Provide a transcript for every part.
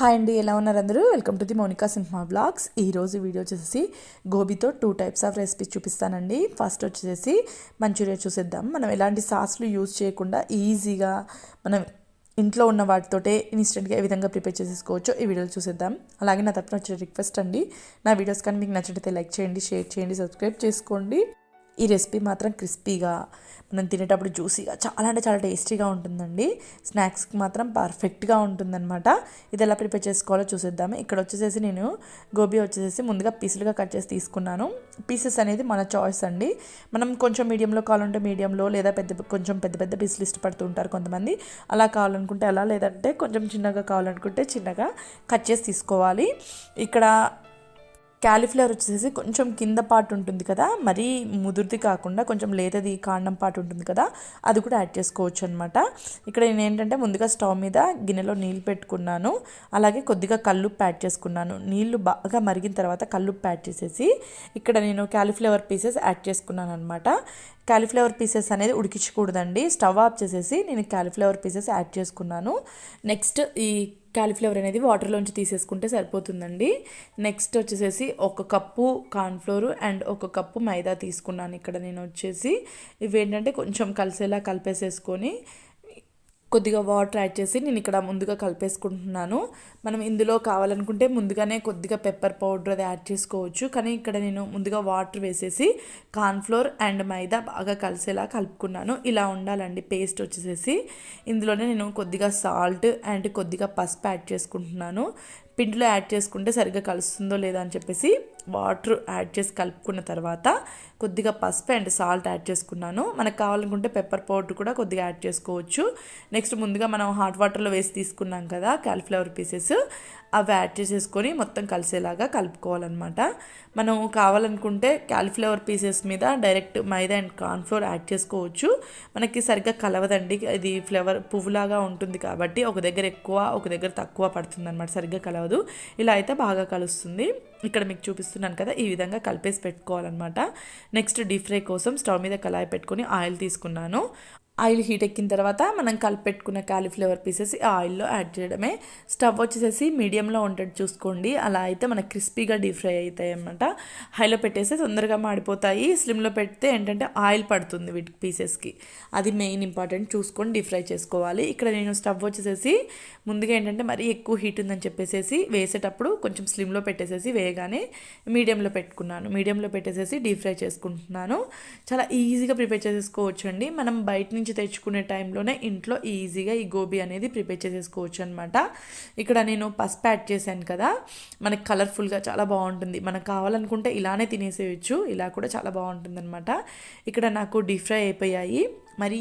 Hi అండి ఎలా ఉన్నారు అందరూ? Welcome to the Monika Simha blogs. ఈరోజు వీడియో వచ్చేసి గోబీతో టూ టైప్స్ ఆఫ్ రెసిపీస్ చూపిస్తానండి. ఫస్ట్ వచ్చేసి మంచూరియా చూసేద్దాం. మనం ఎలాంటి సాస్లు యూజ్ చేయకుండా ఈజీగా మనం ఇంట్లో ఉన్న వాటితోటే ఇన్స్టెంట్గా ఏ విధంగా ప్రిపేర్ చేసేసుకోవచ్చో ఈ వీడియోలు చూసేద్దాం. అలాగే నా తరపున వచ్చే రిక్వెస్ట్ అండి నా వీడియోస్ కానీ మీకు నచ్చితే లైక్ చేయండి షేర్ చేయండి సబ్స్క్రైబ్ చేసుకోండి. ఈ రెసిపీ మాత్రం క్రిస్పీగా మనం తినేటప్పుడు జ్యూసీగా చాలా అంటే చాలా టేస్టీగా ఉంటుందండి. స్నాక్స్కి మాత్రం పర్ఫెక్ట్గా ఉంటుందన్నమాట. ఇది ఎలా ప్రిపేర్ చేసుకోవాలో చూసేద్దాము. ఇక్కడ వచ్చేసేసి నేను గోబీ వచ్చేసేసి ముందుగా పీసులుగా కట్ చేసి తీసుకున్నాను. పీసెస్ అనేది మన చాయిస్ అండి. మనం కొంచెం మీడియంలో కావాలంటే మీడియంలో లేదా పెద్ద కొంచెం పెద్ద పెద్ద పీసులు ఇష్టపడుతూ ఉంటారు కొంతమంది. అలా కావాలనుకుంటే అలా లేదంటే కొంచెం చిన్నగా కావాలనుకుంటే చిన్నగా కట్ చేసి తీసుకోవాలి. ఇక్కడ క్యాలీఫ్లవర్ వచ్చేసి కొంచెం కింద పార్ట్ ఉంటుంది కదా మరీ ముదురుది కాకుండా కొంచెం లేతది కాండం పార్ట్ ఉంటుంది కదా అది కూడా యాడ్ చేసుకోవచ్చు అనమాట ఇక్కడ నేను ఏంటంటే ముందుగా స్టవ్ మీద గిన్నెలో నీళ్ళు పెట్టుకున్నాను అలాగే కొద్దిగా కల్లుప్పు యాడ్ చేసుకున్నాను. నీళ్ళు బాగా మరిగిన తర్వాత కల్లుప్పు యాడ్ చేసేసి ఇక్కడ నేను క్యాలీఫ్లవర్ పీసెస్ యాడ్ చేసుకున్నాను అనమాట క్యాలీఫ్లవర్ పీసెస్ అనేది ఉడికించకూడదండి. స్టవ్ ఆఫ్ చేసేసి నేను క్యాలీఫ్లవర్ పీసెస్ యాడ్ చేసుకున్నాను. నెక్స్ట్ ఈ క్యాలీఫ్లవర్ అనేది వాటర్లోంచి తీసేసుకుంటే సరిపోతుందండి. నెక్స్ట్ వచ్చేసేసి ఒక కప్పు కార్న్ఫ్లోర్ అండ్ ఒక కప్పు మైదా తీసుకున్నాను ఇక్కడ నేను వచ్చేసి ఇవేంటంటే కొంచెం కలిసేలా కలిపేసేసుకొని కొద్దిగా వాటర్ యాడ్ చేసి నేను ఇక్కడ ముందుగా కలిపేసుకుంటున్నాను. మనం ఇందులో కావాలనుకుంటే ముందుగానే కొద్దిగా పెప్పర్ పౌడర్ అది యాడ్ చేసుకోవచ్చు. కానీ ఇక్కడ నేను ముందుగా వాటర్ వేసేసి కార్న్ఫ్లోర్ అండ్ మైదా బాగా కలిసేలా కలుపుకున్నాను. ఇలా ఉండాలండి పేస్ట్ వచ్చేసేసి. ఇందులోనే నేను కొద్దిగా సాల్ట్ అండ్ కొద్దిగా పసుపు యాడ్ చేసుకుంటున్నాను. పిండిలో యాడ్ చేసుకుంటే సరిగ్గా కలుస్తుందో లేదో అని చెప్పేసి వాటర్ యాడ్ చేసి కలుపుకున్న తర్వాత కొద్దిగా పసుపు అండ్ సాల్ట్ యాడ్ చేసుకున్నాను. మనకు కావాలనుకుంటే పెప్పర్ పౌడర్ కూడా కొద్దిగా యాడ్ చేసుకోవచ్చు. నెక్స్ట్ ముందుగా మనం హాట్ వాటర్లో వేసి తీసుకున్నాం కదా క్యాలిఫ్లవర్ పీసెస్. అవి యాడ్ చేసేసుకొని మొత్తం కలిసేలాగా కలుపుకోవాలన్నమాట. మనం కావాలనుకుంటే క్యాలిఫ్లవర్ పీసెస్ మీద direct maida and cornflour add చేసుకోవచ్చు. మనకి సరిగ్గా కలవదండి. ఇది ఫ్లేవర్ పువ్వులాగా ఉంటుంది కాబట్టి ఒక దగ్గర ఎక్కువ ఒక దగ్గర తక్కువ పడుతుంది అనమాట సరిగ్గా కలవదు. ఇలా అయితే బాగా కలుస్తుంది. ఇక్కడ మీకు చూపిస్తున్నాను కదా ఈ విధంగా కలిపేసి పెట్టుకోవాలన్నమాట. నెక్స్ట్ డీప్ ఫ్రై కోసం స్టవ్ మీద కళాయి పెట్టుకొని ఆయిల్ తీసుకున్నాను. ఆయిల్ హీట్ ఎక్కిన తర్వాత మనం కలిపెట్టుకున్న కాలీఫ్లవర్ పీసెస్ ఆయిల్లో యాడ్ చేయడమే. స్టవ్ వచ్చేసేసి మీడియంలో ఉండేది చూసుకోండి. అలా అయితే మనకు క్రిస్పీగా డీప్ ఫ్రై అవుతాయి అనమాట హైలో పెట్టేస్తే తొందరగా మాడిపోతాయి. స్లిమ్లో పెడితే ఏంటంటే ఆయిల్ పడుతుంది వీటి పీసెస్కి. అది మెయిన్ ఇంపార్టెంట్. చూసుకొని డీప్ ఫ్రై చేసుకోవాలి. ఇక్కడ నేను స్టవ్ వచ్చేసేసి ముందుగా ఏంటంటే మరీ ఎక్కువ హీట్ ఉందని చెప్పేసేసి వేసేటప్పుడు కొంచెం స్లిమ్లో పెట్టేసేసి వేయగానే మీడియంలో పెట్టుకున్నాను. మీడియంలో పెట్టేసేసి డీప్ ఫ్రై చేసుకుంటున్నాను. చాలా ఈజీగా ప్రిపేర్ చేసేసుకోవచ్చు అండి మనం బయట నుంచి నుంచి తెచ్చుకునే టైంలోనే ఇంట్లో ఈజీగా ఈ గోబీ అనేది ప్రిపేర్ చేసేసుకోవచ్చు అనమాట ఇక్కడ నేను పసుపు యాడ్ చేశాను కదా మనకి కలర్ఫుల్గా చాలా బాగుంటుంది. మనకు కావాలనుకుంటే ఇలానే తినేసేయచ్చు ఇలా కూడా చాలా బాగుంటుంది అనమాట ఇక్కడ నాకు డీప్ ఫ్రై అయిపోయాయి. మరి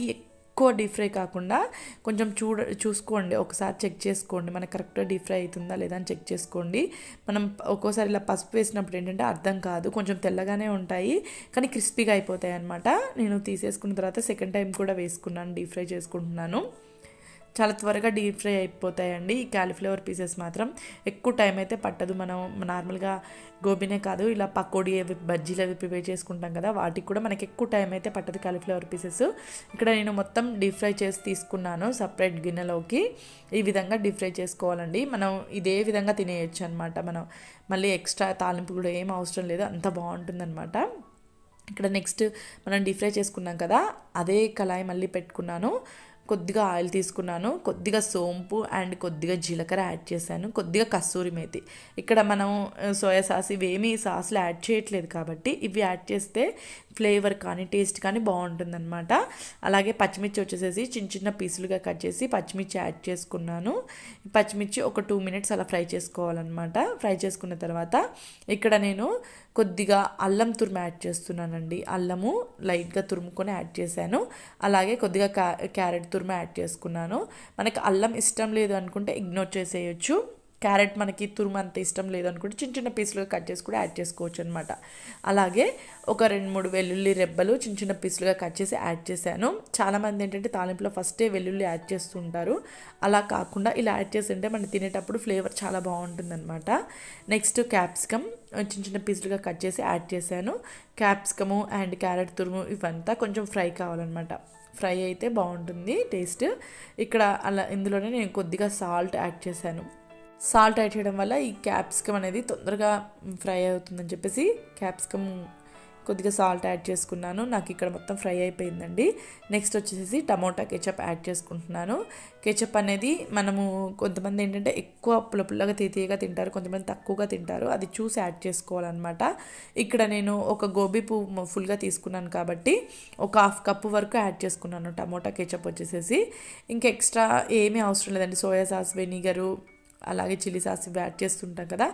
ఎక్కువ డీప్ ఫ్రై కాకుండా కొంచెం చూడ చూసుకోండి. ఒకసారి చెక్ చేసుకోండి. మనకు కరెక్ట్గా డీప్ ఫ్రై అవుతుందా లేదా అని చెక్ చేసుకోండి. మనం ఒక్కోసారి ఇలా పసుపు వేసినప్పుడు ఏంటంటే అర్థం కాదు. కొంచెం తెల్లగానే ఉంటాయి. కానీ క్రిస్పీగా అయిపోతాయి అనమాట నేను తీసేసుకున్న తర్వాత సెకండ్ టైం కూడా వేసుకున్నాను. డీప్ ఫ్రై చేసుకుంటున్నాను. చాలా త్వరగా డీప్ ఫ్రై అయిపోతాయండి ఈ క్యాలీఫ్లవర్ పీసెస్ మాత్రం. ఎక్కువ టైం అయితే పట్టదు మనం నార్మల్గా గోబీనే కాదు ఇలా పకోడీ అవి బజ్జీలు అవి ప్రిపేర్ చేసుకుంటాం కదా వాటికి కూడా మనకి ఎక్కువ టైం అయితే పట్టదు క్యాలిఫ్లవర్ పీసెస్. ఇక్కడ నేను మొత్తం డీప్ ఫ్రై చేసి తీసుకున్నాను సపరేట్ గిన్నెలోకి. ఈ విధంగా డీప్ ఫ్రై చేసుకోవాలండి. మనం ఇదే విధంగా తినేయచ్చు అనమాట మనం. మళ్ళీ ఎక్స్ట్రా తాలింపు కూడా ఏం అవసరం లేదు అంత బాగుంటుందన్నమాట. ఇక్కడ నెక్స్ట్ మనం డీప్ ఫ్రై చేసుకున్నాం కదా అదే కళాయి మళ్ళీ పెట్టుకున్నాను. కొద్దిగా ఆయిల్ తీసుకున్నాను కొద్దిగా సోంపు అండ్ కొద్దిగా జీలకర్ర యాడ్ చేశాను కొద్దిగా కస్తూరి మేతి. ఇక్కడ మనం సోయా సాస్ ఇవేమీ సాస్లు యాడ్ చేయట్లేదు కాబట్టి ఇవి యాడ్ చేస్తే ఫ్లేవర్ కానీ టేస్ట్ కానీ బాగుంటుందన్నమాట. అలాగే పచ్చిమిర్చి వచ్చేసేసి చిన్న చిన్న పీసులుగా కట్ చేసి పచ్చిమిర్చి యాడ్ చేసుకున్నాను. పచ్చిమిర్చి ఒక టూ మినిట్స్ అలా ఫ్రై చేసుకోవాలన్నమాట. ఫ్రై చేసుకున్న తర్వాత ఇక్కడ నేను కొద్దిగా అల్లం తురుము యాడ్ చేస్తున్నానండి. అల్లము లైట్గా తురుముకొని యాడ్ చేశాను. అలాగే కొద్దిగా క్యారెట్ తురుము యాడ్ చేసుకున్నాను. మనకి అల్లం ఇష్టం లేదు అనుకుంటే ఇగ్నోర్ చేసేయచ్చు. క్యారెట్ మనకి తురుము అంత ఇష్టం లేదనుకుంటే చిన్న చిన్న పీసులుగా కట్ చేసి కూడా యాడ్ చేసుకోవచ్చు అనమాట అలాగే ఒక రెండు మూడు వెల్లుల్లి రెబ్బలు చిన్న చిన్న పీసులుగా కట్ చేసి యాడ్ చేశాను. చాలామంది ఏంటంటే తాలింపులో ఫస్టే వెల్లుల్లి యాడ్ చేస్తుంటారు. అలా కాకుండా ఇలా యాడ్ చేస్తుంటే మనం తినేటప్పుడు ఫ్లేవర్ చాలా బాగుంటుందన్నమాట. నెక్స్ట్ క్యాప్సికమ్ చిన్న చిన్న పీసులుగా కట్ చేసి యాడ్ చేశాను. క్యాప్సికము అండ్ క్యారెట్ తురుము ఇవంతా కొంచెం ఫ్రై కావాలన్నమాట. ఫ్రై అయితే బాగుంటుంది టేస్ట్. ఇక్కడ అలా ఇందులోనే నేను కొద్దిగా సాల్ట్ యాడ్ చేశాను. సాల్ట్ యాడ్ చేయడం వల్ల ఈ క్యాప్సికమ్ అనేది తొందరగా ఫ్రై అవుతుందని చెప్పేసి క్యాప్సికమ్ కొద్దిగా సాల్ట్ యాడ్ చేసుకున్నాను. నాకు ఇక్కడ మొత్తం ఫ్రై అయిపోయిందండి. నెక్స్ట్ వచ్చేసి టమోటా కెచప్ యాడ్ చేసుకుంటున్నాను. కెచప్ అనేది మనము కొంతమంది ఏంటంటే ఎక్కువ పుల్ల పుల్లగా తీతీయగా తింటారు కొంతమంది తక్కువగా తింటారు. అది చూసి యాడ్ చేసుకోవాలన్నమాట. ఇక్కడ నేను ఒక గోబీ పువ్వు ఫుల్గా తీసుకున్నాను కాబట్టి ఒక హాఫ్ కప్పు వరకు యాడ్ చేసుకున్నాను టమోటా కెచప్ వచ్చేసేసి. ఇంకా ఎక్స్ట్రా ఏమీ అవసరం లేదండి. సోయా సాస్ వెనిగరు అలాగే చిల్లీ సాస్ ఇవి యాడ్ చేస్తుంటాం కదా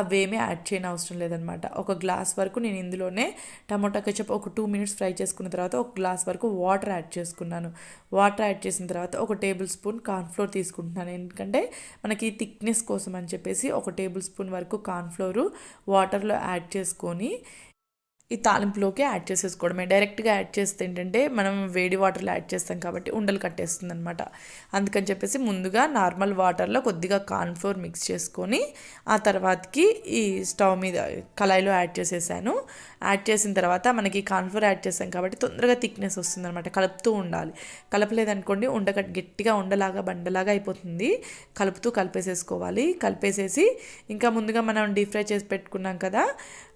అవేమీ యాడ్ చేయని అవసరం లేదనమాట. ఒక గ్లాస్ వరకు నేను ఇందులోనే టమోటా కెచప్ ఒక టూ మినిట్స్ ఫ్రై చేసుకున్న తర్వాత ఒక గ్లాస్ వరకు వాటర్ యాడ్ చేసుకున్నాను. వాటర్ యాడ్ చేసిన తర్వాత ఒక టేబుల్ స్పూన్ కార్న్ఫ్లోర్ తీసుకుంటున్నాను. ఎందుకంటే మనకి థిక్నెస్ కోసం అని చెప్పేసి ఒక టేబుల్ స్పూన్ వరకు కార్న్ఫ్లోరు వాటర్లో యాడ్ చేసుకొని ఈ తాలింపులోకి యాడ్ చేసేసుకోవడమే. డైరెక్ట్గా యాడ్ చేస్తే ఏంటంటే మనం వేడి వాటర్లో యాడ్ చేస్తాం కాబట్టి ఉండలు కట్టేస్తుంది అనమాట అందుకని చెప్పేసి ముందుగా నార్మల్ వాటర్లో కొద్దిగా కార్న్ఫ్లోర్ మిక్స్ చేసుకొని ఆ తర్వాతకి ఈ స్టవ్ మీద కళాయిలో యాడ్ చేసేసాను. యాడ్ చేసిన తర్వాత మనకి కార్న్ఫ్లోర్ యాడ్ చేసాం కాబట్టి తొందరగా థిక్నెస్ వస్తుంది అనమాట కలుపుతూ ఉండాలి. కలపలేదనుకోండి ఉండ గట్టిగా ఉండలాగా బండలాగా అయిపోతుంది. కలుపుతూ కలిపేసేసుకోవాలి. కలిపేసేసి ఇంకా ముందుగా మనం డీప్ ఫ్రై చేసి పెట్టుకున్నాం కదా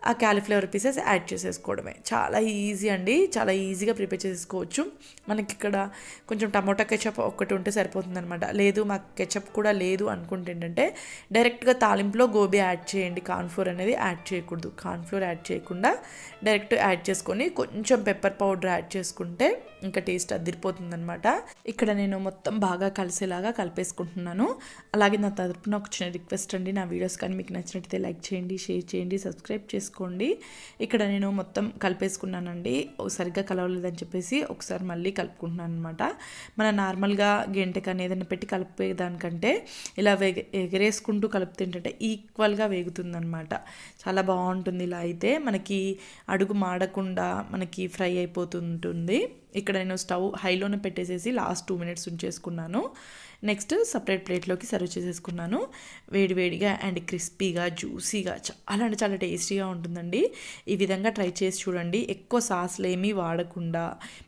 ఆ క్యాలీఫ్లవర్ పీసెస్ యాడ్ చేసేసుకోవడమే. చాలా ఈజీ అండి. చాలా ఈజీగా ప్రిపేర్ చేసుకోవచ్చు మనకి ఇక్కడ కొంచెం టమోటా కెచప్ ఒకటి ఉంటే సరిపోతుంది అనమాట లేదు మాకు కెచప్ కూడా లేదు అనుకుంటే ఏంటంటే డైరెక్ట్గా తాలింపులో గోబీ యాడ్ చేయండి. కార్న్ఫ్లోర్ అనేది యాడ్ చేయకూడదు. కార్న్ఫ్లోర్ యాడ్ చేయకుండా డైరెక్ట్ యాడ్ చేసుకొని కొంచెం పెప్పర్ పౌడర్ యాడ్ చేసుకుంటే ఇంకా టేస్ట్ అదిరిపోతుందనమాట ఇక్కడ నేను మొత్తం బాగా కలిసేలాగా కలిపేసుకుంటున్నాను. అలాగే నా తరపున ఒక చిన్న రిక్వెస్ట్ అండి. నా వీడియోస్ కానీ మీకు నచ్చినట్టయితే లైక్ చేయండి షేర్ చేయండి సబ్స్క్రైబ్ చేసుకోండి. ఇక్కడ నేను మొత్తం కలిపేసుకున్నానండి. సరిగ్గా కలవలేదని చెప్పేసి ఒకసారి మళ్ళీ కలుపుకుంటున్నాను అనమాట మన నార్మల్గా గెంటె కానీ ఏదైనా పెట్టి కలిపేదానికంటే ఇలా వేగ ఎగరేసుకుంటూ కలిపితే ఏంటంటే ఈక్వల్గా వేగుతుందనమాట చాలా బాగుంటుంది ఇలా అయితే. మనకి అడుగు మాడకుండా మనకి ఫ్రై అయిపోతుంటుంది. ఇక్కడ నేను స్టవ్ హైలోనే పెట్టేసేసి లాస్ట్ టూ మినిట్స్ ఉంచేసుకున్నాను. నెక్స్ట్ సపరేట్ ప్లేట్లోకి సర్వ్ చేసేసుకున్నాను. వేడివేడిగా అండ్ క్రిస్పీగా జ్యూసీగా చాలా అంటే చాలా టేస్టీగా ఉంటుందండి. ఈ విధంగా ట్రై చేసి చూడండి. ఎక్కువ సాస్లు ఏమీ వాడకుండా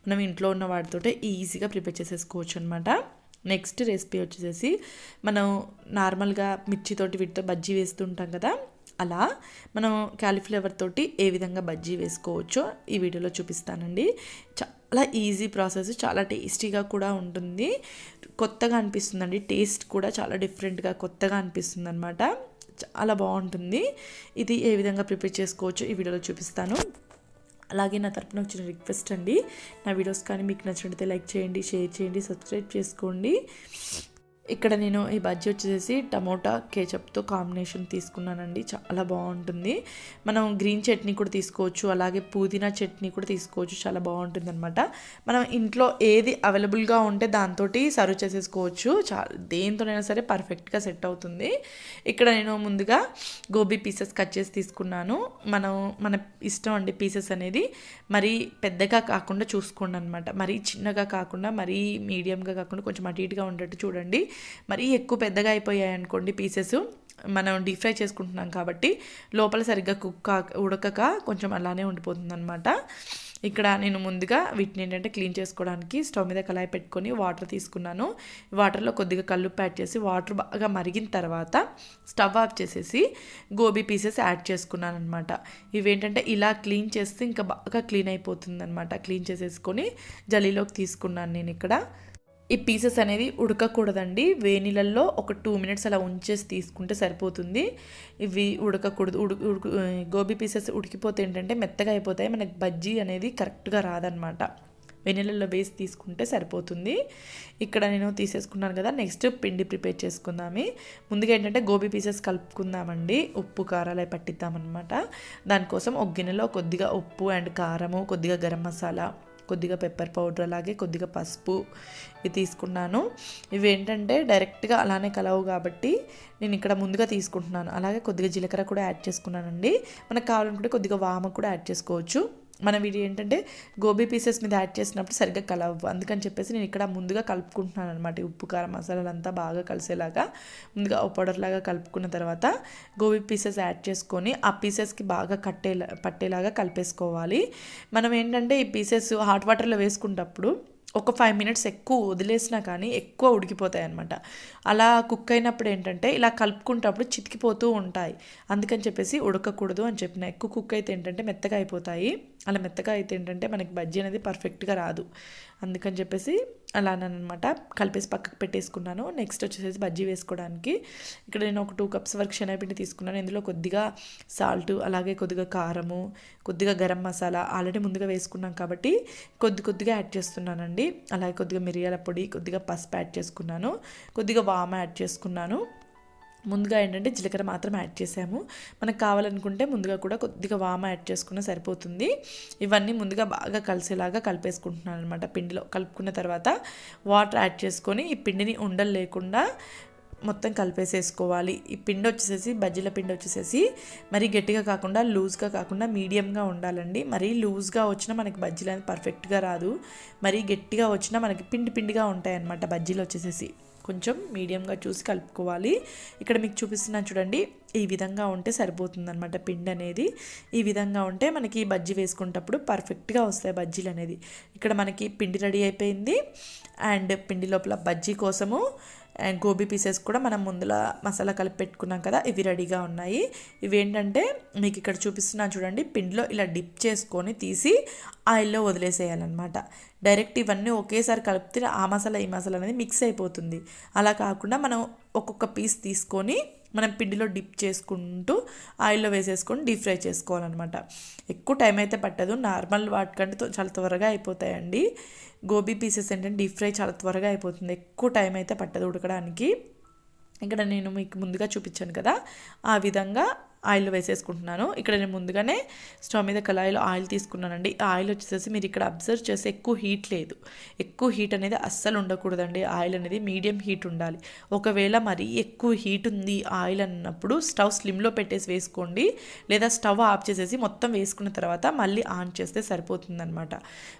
మనం ఇంట్లో ఉన్న వాటితో ఈజీగా ప్రిపేర్ చేసేసుకోవచ్చు అనమాట నెక్స్ట్ రెసిపీ వచ్చేసి మనం నార్మల్గా మిర్చితోటి వీటితో బజ్జీ వేస్తుంటాం కదా అలా మనం క్యాలీఫ్లవర్ తోటి ఏ విధంగా బజ్జీ వేసుకోవచ్చో ఈ వీడియోలో చూపిస్తానండి. చాలా ఈజీ ప్రాసెస్ చాలా టేస్టీగా కూడా ఉంటుంది. కొత్తగా అనిపిస్తుందండి. టేస్ట్ కూడా చాలా డిఫరెంట్గా కొత్తగా అనిపిస్తుంది అనమాట చాలా బాగుంటుంది. ఇది ఏ విధంగా ప్రిపేర్ చేసుకోవచ్చో ఈ వీడియోలో చూపిస్తాను. అలాగే నా తరపున వచ్చిన రిక్వెస్ట్ అండి. నా వీడియోస్ కానీ మీకు నచ్చినట్లయితే లైక్ చేయండి షేర్ చేయండి సబ్స్క్రైబ్ చేసుకోండి. ఇక్కడ నేను ఈ బజ్జీ వచ్చేసి టమోటా కేచప్తో కాంబినేషన్ తీసుకున్నానండి. చాలా బాగుంటుంది. మనం గ్రీన్ చట్నీ కూడా తీసుకోవచ్చు అలాగే పుదీనా చట్నీ కూడా తీసుకోవచ్చు. చాలా బాగుంటుంది అనమాట మనం ఇంట్లో ఏది అవైలబుల్గా ఉంటే దాంతో సర్వ్ చేసేసుకోవచ్చు. చాలా దేంతోనైనా సరే పర్ఫెక్ట్గా సెట్ అవుతుంది. ఇక్కడ నేను ముందుగా గోబీ పీసెస్ కట్ చేసి తీసుకున్నాను. మనం మన ఇష్టం అండి పీసెస్ అనేది. మరీ పెద్దగా కాకుండా చూసుకోండి అనమాట మరీ చిన్నగా కాకుండా మరీ మీడియంగా కాకుండా కొంచెం అటు ఇటుగా ఉండేట్టు చూడండి. మరీ ఎక్కువ పెద్దగా అయిపోయాయి అనుకోండి పీసెస్ మనం డీప్ ఫ్రై చేసుకుంటున్నాం కాబట్టి లోపల సరిగ్గా కుక్ ఉడకక కొంచెం అలానే ఉండిపోతుంది అనమాట ఇక్కడ నేను ముందుగా వీటిని ఏంటంటే క్లీన్ చేసుకోవడానికి స్టవ్ మీద కళాయి పెట్టుకొని వాటర్ తీసుకున్నాను. వాటర్లో కొద్దిగా కళ్ళు యాడ్ చేసి వాటర్ బాగా మరిగిన తర్వాత స్టవ్ ఆఫ్ చేసేసి గోబీ పీసెస్ యాడ్ చేసుకున్నాను అనమాట ఇవేంటంటే ఇలా క్లీన్ చేస్తే ఇంకా బాగా క్లీన్ అయిపోతుంది అనమాట క్లీన్ చేసేసుకొని జలీలోకి తీసుకున్నాను నేను ఇక్కడ. ఈ పీసెస్ అనేది ఉడకకూడదండి. వేనిలల్లో ఒక టూ మినిట్స్ అలా ఉంచేసి తీసుకుంటే సరిపోతుంది. ఇవి ఉడకకూడదు. ఉడు ఉడుకు గోబీ పీసెస్ ఉడికిపోతే ఏంటంటే మెత్తగా అయిపోతాయి. మనకి బజ్జీ అనేది కరెక్ట్గా రాదనమాట వెనిలలో వేసి తీసుకుంటే సరిపోతుంది. ఇక్కడ నేను తీసేసుకున్నాను కదా నెక్స్ట్ పిండి ప్రిపేర్ చేసుకుందామి. ముందుగా ఏంటంటే గోబీ పీసెస్ కలుపుకుందామండి. ఉప్పు కారాలు పట్టిద్దామన్నమాట. దానికోసం ఒక గిన్నెలో కొద్దిగా ఉప్పు అండ్ కారము కొద్దిగా గరం మసాలా కొద్దిగా పెప్పర్ పౌడర్ అలాగే కొద్దిగా పసుపు ఇవి తీసుకున్నాను. ఇవి ఏంటంటే డైరెక్ట్గా అలానే కలవు కాబట్టి నేను ఇక్కడ ముందుగా తీసుకుంటున్నాను. అలాగే కొద్దిగా జీలకర్ర కూడా యాడ్ చేసుకున్నానండి. మనకు కావాలనుకుంటే కొద్దిగా వామ కూడా యాడ్ చేసుకోవచ్చు. మనం ఇది ఏంటంటే గోబీ పీసెస్ మీద యాడ్ చేసినప్పుడు సరిగ్గా కలవవు. అందుకని చెప్పేసి నేను ఇక్కడ ముందుగా కలుపుకుంటున్నాను అనమాట ఉప్పు కారం మసాలాలు అంతా బాగా కలిసేలాగా ముందుగా ఓ పౌడర్ లాగా కలుపుకున్న తర్వాత గోబీ పీసెస్ యాడ్ చేసుకొని ఆ పీసెస్కి బాగా కట్టేలా పట్టేలాగా కలిపేసుకోవాలి. మనం ఏంటంటే ఈ పీసెస్ హాట్ వాటర్లో వేసుకున్నప్పుడు ఒక ఫైవ్ మినిట్స్ ఎక్కువ వదిలేసినా కానీ ఎక్కువ ఉడికిపోతాయి అనమాట అలా కుక్ అయినప్పుడు ఏంటంటే ఇలా కలుపుకుంటప్పుడు చితికిపోతూ ఉంటాయి. అందుకని చెప్పేసి ఉడకకూడదు అని చెప్పిన. ఎక్కువ కుక్ అయితే ఏంటంటే మెత్తగా అయిపోతాయి. అలా మెత్తగా అయితే ఏంటంటే మనకి బజ్జీ అనేది పర్ఫెక్ట్గా రాదు. అందుకని చెప్పేసి అలానమాట కలిపేసి పక్కకు పెట్టేసుకున్నాను. నెక్స్ట్ వచ్చేసి బజ్జీ వేసుకోవడానికి. ఇక్కడ నేను ఒక టూ కప్స్ వరకు శనగపిండి తీసుకున్నాను. ఇందులో కొద్దిగా సాల్ట్ అలాగే కొద్దిగా కారము కొద్దిగా గరం మసాలా ఆల్రెడీ ముందుగా వేసుకున్నాం కాబట్టి కొద్ది కొద్దిగా యాడ్ చేస్తున్నానండి. అలాగే కొద్దిగా మిరియాల పొడి కొద్దిగా పసుపు యాడ్ చేసుకున్నాను. కొద్దిగా వామ యాడ్ చేసుకున్నాను. ముందుగా ఏంటంటే జీలకర్ర మాత్రం యాడ్ చేసాము. మనకు కావాలనుకుంటే ముందుగా కూడా కొద్దిగా వామ యాడ్ చేసుకున్న సరిపోతుంది. ఇవన్నీ ముందుగా బాగా కలిసేలాగా కలిపేసుకుంటున్నాను అనమాట పిండిలో కలుపుకున్న తర్వాత వాటర్ యాడ్ చేసుకొని ఈ పిండిని ఉండలు లేకుండా మొత్తం కలిపేసేసుకోవాలి. ఈ పిండి వచ్చేసేసి బజ్జీల పిండి వచ్చేసేసి మరీ గట్టిగా కాకుండా లూజ్గా కాకుండా మీడియంగా ఉండాలండి. మరీ లూజ్గా వచ్చినా మనకి బజ్జీలు అనేది పర్ఫెక్ట్గా రాదు. మరీ గట్టిగా వచ్చినా మనకి పిండి పిండిగా ఉంటాయన్నమాట బజ్జీలు వచ్చేసేసి. కొంచెం మీడియంగా చూసి కలుపుకోవాలి. ఇక్కడ మీకు చూపిస్తున్నాను చూడండి. ఈ విధంగా ఉంటే సరిపోతుంది అనమాట పిండి అనేది. ఈ విధంగా ఉంటే మనకి బజ్జీ వేసుకునేటప్పుడు పర్ఫెక్ట్గా వస్తాయి బజ్జీలు అనేది. ఇక్కడ మనకి పిండి రెడీ అయిపోయింది. అండ్ పిండి లోపల బజ్జీ కోసము అండ్ గోబీ పీసెస్ కూడా మనం ముందులా మసాలా కలిపి పెట్టుకున్నాం కదా ఇవి రెడీగా ఉన్నాయి. ఇవి ఏంటంటే మీకు ఇక్కడ చూపిస్తున్నాను చూడండి. పిండిలో ఇలా డిప్ చేసుకొని తీసి ఆయిల్లో వదిలేసేయాలన్నమాట. డైరెక్ట్ ఇవన్నీ ఒకేసారి కలిపితే ఆ మసాలా ఈ మసాలా అనేది మిక్స్ అయిపోతుంది. అలా కాకుండా మనం ఒక్కొక్క పీస్ తీసుకొని మనం పిండిలో డిప్ చేసుకుంటూ ఆయిల్లో వేసేసుకొని డీప్ ఫ్రై చేసుకోవాలన్నమాట. ఎక్కువ టైం అయితే పట్టదు. నార్మల్ వాటికంటే చాలా త్వరగా అయిపోతాయండి. గోబీ పీసెస్ ఏంటంటే డీప్ ఫ్రై చాలా త్వరగా అయిపోతుంది. ఎక్కువ టైం అయితే పట్టదు ఉడకడానికి. ఇక్కడ నేను మీకు ముందుగా చూపించాను కదా ఆ విధంగా ఆయిల్ వేసేసుకుంటున్నాను. ఇక్కడ నేను ముందుగానే స్టవ్ మీద కళాయిలో ఆయిల్ తీసుకున్నానండి. ఆయిల్ వచ్చేసి మీరు ఇక్కడ అబ్జర్వ్ చేస్తే ఎక్కువ హీట్ లేదు. ఎక్కువ హీట్ అనేది అస్సలు ఉండకూడదండి. ఆయిల్ అనేది మీడియం హీట్ ఉండాలి. ఒకవేళ మరి ఎక్కువ హీట్ ఉంది ఆయిల్ అన్నప్పుడు స్టవ్ స్లిమ్లో పెట్టేసి వేసుకోండి. లేదా స్టవ్ ఆఫ్ చేసేసి మొత్తం వేసుకున్న తర్వాత మళ్ళీ ఆన్ చేస్తే సరిపోతుందనమాట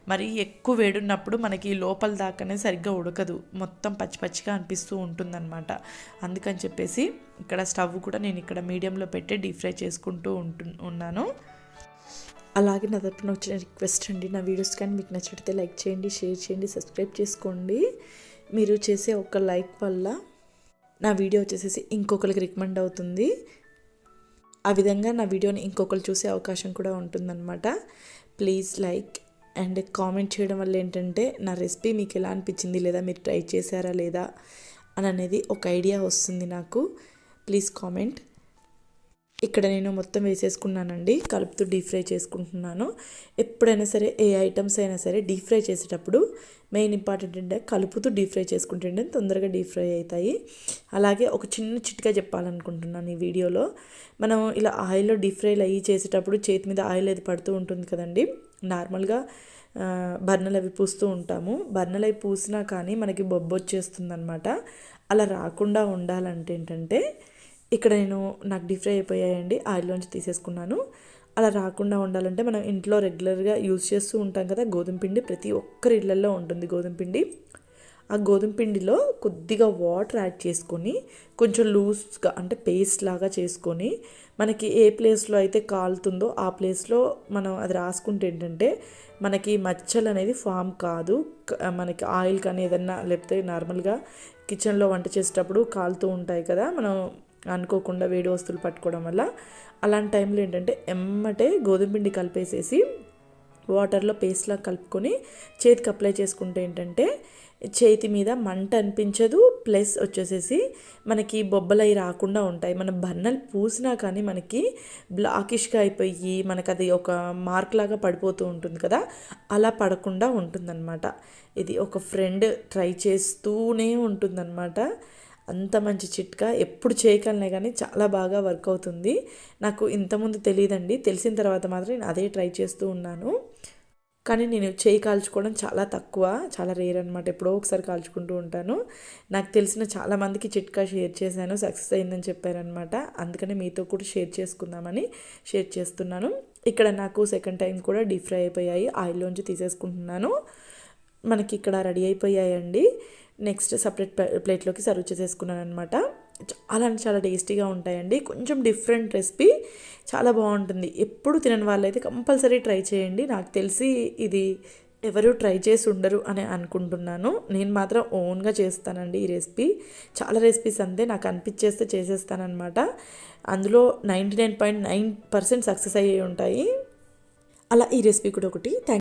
మరి ఎక్కువ వేడున్నప్పుడు మనకి లోపల దాకానే సరిగ్గా ఉడకదు. మొత్తం పచ్చి పచ్చిగా అనిపిస్తూ ఉంటుందన్నమాట. అందుకని చెప్పేసి ఇక్కడ స్టవ్ కూడా నేను ఇక్కడ మీడియంలో పెట్టి డీప్ ఫ్రై చేసుకుంటూ ఉంటు ఉన్నాను. అలాగే నా తరపున వచ్చిన రిక్వెస్ట్ అండి నా వీడియోస్ కానీ మీకు నచ్చితే లైక్ చేయండి షేర్ చేయండి సబ్స్క్రైబ్ చేసుకోండి. మీరు చేసే ఒక లైక్ వల్ల నా వీడియో వచ్చేసేసి ఇంకొకరికి రికమెండ్ అవుతుంది. ఆ విధంగా నా వీడియోని ఇంకొకరు చూసే అవకాశం కూడా ఉంటుందన్నమాట. ప్లీజ్ లైక్ అండ్ కామెంట్ చేయడం వల్ల ఏంటంటే నా రెసిపీ మీకు ఎలా అనిపించింది లేదా మీరు ట్రై చేశారా లేదా అని అనేది ఒక ఐడియా వస్తుంది నాకు. Please comment. ఇక్కడ నేను మొత్తం వేసేసుకున్నానండి. కలుపుతూ డీప్ ఫ్రై చేసుకుంటున్నాను. ఎప్పుడైనా సరే ఏ ఐటమ్స్ అయినా సరే డీప్ ఫ్రై చేసేటప్పుడు మెయిన్ ఇంపార్టెంట్ అంటే కలుపుతూ డీప్ ఫ్రై చేసుకుంటుంటే తొందరగా డీప్ ఫ్రై అవుతాయి. అలాగే ఒక చిన్న చిట్కా చెప్పాలనుకుంటున్నాను ఈ వీడియోలో. మనం ఇలా ఆయిల్లో డీప్ ఫ్రైలు అయ్యి చేసేటప్పుడు చేతి మీద ఆయిల్ అది పడుతూ ఉంటుంది కదండి. నార్మల్గా బర్నలు అవి పూస్తూ ఉంటాము. బర్నలు అవి పూసినా కానీ మనకి బొబ్బొచ్చేస్తుంది అనమాట అలా రాకుండా ఉండాలంటే ఏంటంటే ఇక్కడ నేను నాకు డీప్ ఫ్రై అయిపోయాయండి ఆయిల్లోంచి తీసేసుకున్నాను. అలా రాకుండా ఉండాలంటే మనం ఇంట్లో రెగ్యులర్గా యూజ్ చేస్తూ ఉంటాం కదా గోధుమ పిండి ప్రతి ఒక్కరి ఇళ్ళల్లో ఉంటుంది గోధుమ పిండి. ఆ గోధుమ పిండిలో కొద్దిగా వాటర్ యాడ్ చేసుకొని కొంచెం లూజ్గా అంటే పేస్ట్ లాగా చేసుకొని మనకి ఏ ప్లేస్లో అయితే కాలుతుందో ఆ ప్లేస్లో మనం అది రాసుకుంటే ఏంటంటే మనకి మచ్చలు అనేది ఫామ్ కాదు. మనకి ఆయిల్ కానీ ఏదన్నా లేకపోతే నార్మల్గా కిచెన్లో వంట చేసేటప్పుడు కాలుతూ ఉంటాయి కదా మనం అనుకోకుండా వేడి వస్తువులు పట్టుకోవడం వల్ల అలాంటి టైంలో ఏంటంటే ఎమ్మటే గోధుమ పిండి కలిపేసేసి వాటర్లో పేస్ట్లా కలుపుకొని చేతికి అప్లై చేసుకుంటే ఏంటంటే చేతి మీద మంట అనిపించదు ప్లస్ వచ్చేసేసి మనకి బొబ్బలై రాకుండా ఉంటాయి. మన బన్నలు పూసినా కానీ మనకి బ్లాకిష్గా అయిపోయి మనకు అది ఒక మార్క్ లాగా పడిపోతూ ఉంటుంది కదా అలా పడకుండా ఉంటుందన్నమాట. ఇది ఒక ఫ్రెండ్ ట్రై చేస్తూనే ఉంటుందన్నమాట. అంత మంచి చిట్కా ఎప్పుడు చేయగలనే కానీ చాలా బాగా వర్క్ అవుతుంది. నాకు ఇంతకుముందు తెలియదండి తెలిసిన తర్వాత మాత్రం నేను అదే ట్రై చేస్తూ ఉన్నాను. కానీ నేను చేయి కాల్చుకోవడం చాలా తక్కువ చాలా రేర్ అనమాట ఎప్పుడో ఒకసారి కాల్చుకుంటూ ఉంటాను. నాకు తెలిసిన చాలామందికి చిట్కా షేర్ చేశాను సక్సెస్ అయిందని చెప్పారనమాట అందుకని మీతో కూడా షేర్ చేసుకుందామని షేర్ చేస్తున్నాను. ఇక్కడ నాకు సెకండ్ టైం కూడా డీప్ ఫ్రై అయిపోయాయి. ఆయిల్లోంచి తీసేసుకుంటున్నాను. మనకి ఇక్కడ రెడీ అయిపోయాయండి. నెక్స్ట్ సపరేట్ ప్లేట్లోకి సర్వ్ చేసేసుకున్నాను అనమాట చాలా అంటే చాలా టేస్టీగా ఉంటాయండి. కొంచెం డిఫరెంట్ రెసిపీ చాలా బాగుంటుంది. ఎప్పుడు తినని వాళ్ళైతే కంపల్సరీ ట్రై చేయండి. నాకు తెలిసి ఇది ఎవరు ట్రై చేసి ఉండరు అని అనుకుంటున్నాను. నేను మాత్రం ఓన్గా చేస్తానండి ఈ రెసిపీ. చాలా రెసిపీస్ అంతే నాకు అనిపించేస్తే చేసేస్తానమాట అందులో ninety nine point nine percent success అయ్యి ఉంటాయి. అలా ఈ రెసిపీ కూడా ఒకటి. థ్యాంక్